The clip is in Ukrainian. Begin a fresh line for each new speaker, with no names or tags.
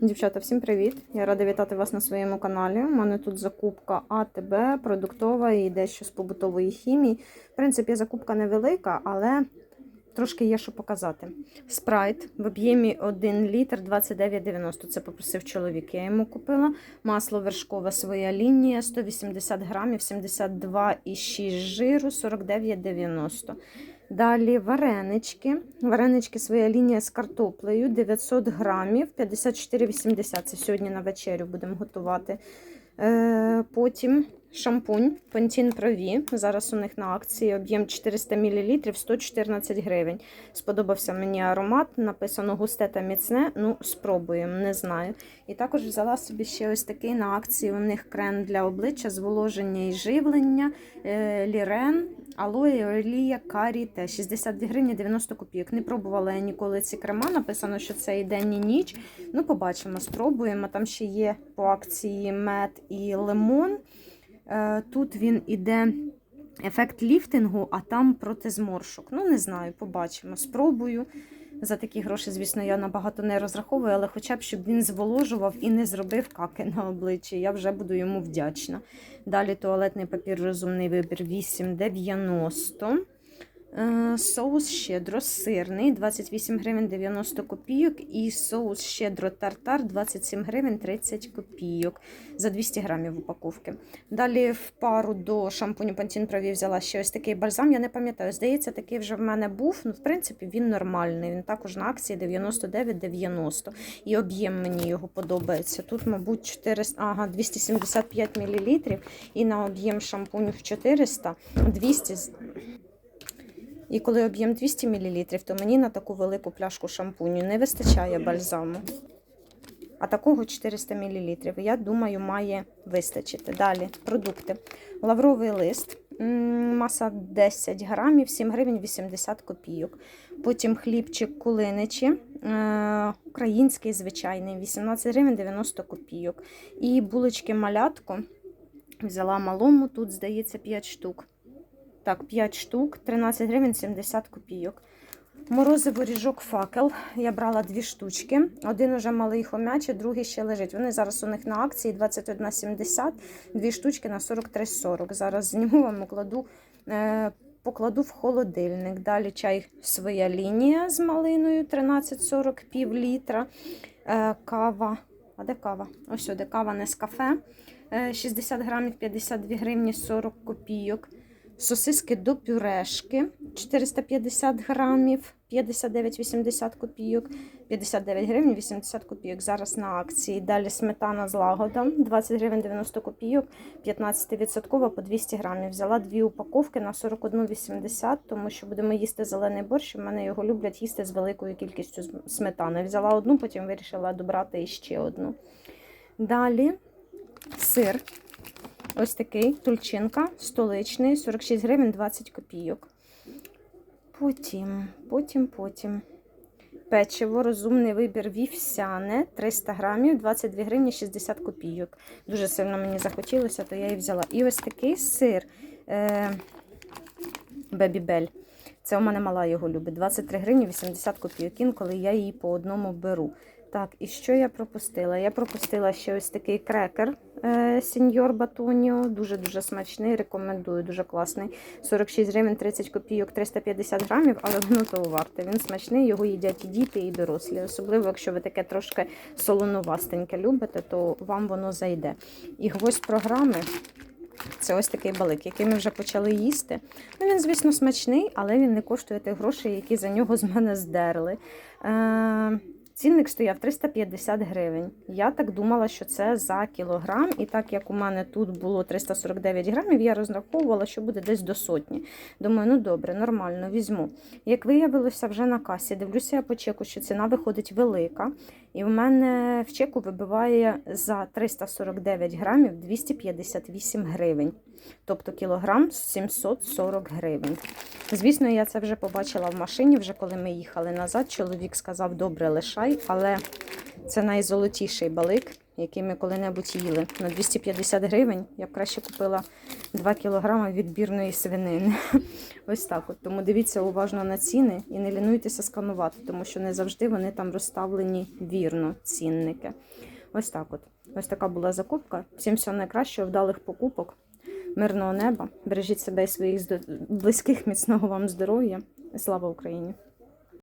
Дівчата, всім привіт! Я рада вітати вас на своєму каналі. У мене тут закупка АТБ, продуктова і дещо з побутової хімії. В принципі, закупка невелика, але трошки є що показати. Спрайт в об'ємі 1 літр 29,90. Це попросив чоловік. Я йому купила. Масло вершкове своя лінія 180 грамів, 72,6 жиру, 49,90. Далі варенички. Варенички своя лінія з картоплею 900 грамів, 54,80. Це сьогодні на вечерю будемо готувати. Е, потім шампунь Pantene Pro-V. Зараз у них на акції об'єм 400 мл 114 гривень. Сподобався мені аромат. Написано густе та міцне. Ну, спробуємо, не знаю. І також взяла собі ще ось такий на акції. У них крем для обличчя, зволоження і живлення. Е, Лірен. Алоє олія карі те 62 гривні 90 копійок. Не пробувала я ніколи ці крема. Написано, що це і день, і ніч. Ну, побачимо, спробуємо. Там ще є по акції мед і лимон. Е, Тут він іде ефект ліфтингу, а там проти зморшок. Ну, не знаю, побачимо. Спробую. За такі гроші, звісно, я набагато не розраховую, але хоча б щоб він зволожував і не зробив каки на обличчі, я вже буду йому вдячна. Далі туалетний папір розумний вибір 8,90. Е, Соус щедро сирний 28 гривень 90 копійок. І соус щедро тартар 27 гривень 30 копійок за 200 грамів упаковки. Далі в пару до шампуню Pantene Pro взяла ще ось такий бальзам. Я не пам'ятаю, здається, такий вже в мене був. Ну, в принципі, він нормальний. Він також на акції 99,90. І об'єм мені його подобається. Тут, мабуть, 400, ага, 275 мл. І на об'єм шампуню в 400 200 і коли об'єм 200 мл, то мені на таку велику пляшку шампуню не вистачає бальзаму. А такого 400 мл, я думаю, має вистачити. Dалі продукти. Лавровий лист, маса 10 грамів, 7 гривень 80 копійок. Потім хлібчик кулиничі, е, український звичайний, 18 гривень 90 копійок. І булочки малятко. Взяла малому, тут, здається, 5 штук. Так, 5 штук, 13 гривень 70 копійок. Морозиво ріжок факел. Я брала дві штучки. Один уже малий хомячий, другий ще лежить. Вони зараз у них на акції 21,70, дві штучки на 43,40. Зараз зніму вам укладу, е, покладу в холодильник. Далі чай своя лінія з малиною 13,40 пів літра. Е, кава. А де кава? Ось сюди кава не з кафе. 60 грамів 52 гривні 40 копійок. Сосиски до пюрешки 450 грамів, 59,80 копійок, 59 гривень 80 копійок. Зараз на акції. Далі сметана з лагодом 20 гривень 90 копійок, 15% по 200 грамів. Взяла дві упаковки на 41,80, тому що будемо їсти зелений борщ. У мене його люблять їсти з великою кількістю сметани. Взяла одну, потім вирішила добрати іще одну. Далі сир. Ось такий тульчинка столичний, 46 гривень 20 копійок. Потім, потім, потім. Печиво, розумний вибір вівсяне, 300 грамів, 22 гривні 60 копійок. Дуже сильно мені захотілося, то я і взяла. І ось такий сир е, Бебі-Бель. Це у мене мала його любить. 23 гривні 80 копійок, інколи я її по одному беру. Так, і що я пропустила? Я пропустила ще ось такий крекер е, Сеньор Батоніо. Дуже-дуже смачний, рекомендую, дуже класний. 46 гривень 30 копійок, 350 грамів, але воно того варте. Він смачний, його їдять і діти, і дорослі. Особливо, якщо ви таке трошки солоновастеньке любите, то вам воно зайде. І гвоздь програми. Це ось такий балик, який ми вже почали їсти. Ну, Він, звісно, смачний, але він не коштує тих грошей, які за нього з мене здерли. Е Цінник стояв 350 гривень. Я так думала, що це за кілограм. І так як у мене тут було 349 грамів, я розраховувала, що буде десь до сотні. Думаю, ну добре, нормально, візьму. Як виявилося вже на касі, дивлюся я по чеку, що ціна виходить велика. І в мене в чеку вибиває за 349 грамів 258 гривень. Тобто кілограм 740 гривень. Звісно, я це вже побачила в машині, вже коли ми їхали назад. Чоловік сказав, добре, лишай, але це найзолотіший балик. який ми коли-небудь їли. На 250 гривень я б краще купила 2 кілограми відбірної свинини. Ось так от. Тому дивіться уважно на ціни і не лінуйтеся сканувати, тому що не завжди вони там розставлені вірно, цінники. Ось так от. Ось така була закупка. Всім всього найкращого, вдалих покупок, мирного неба. Бережіть себе і своїх близьких, міцного вам здоров'я. Слава Україні!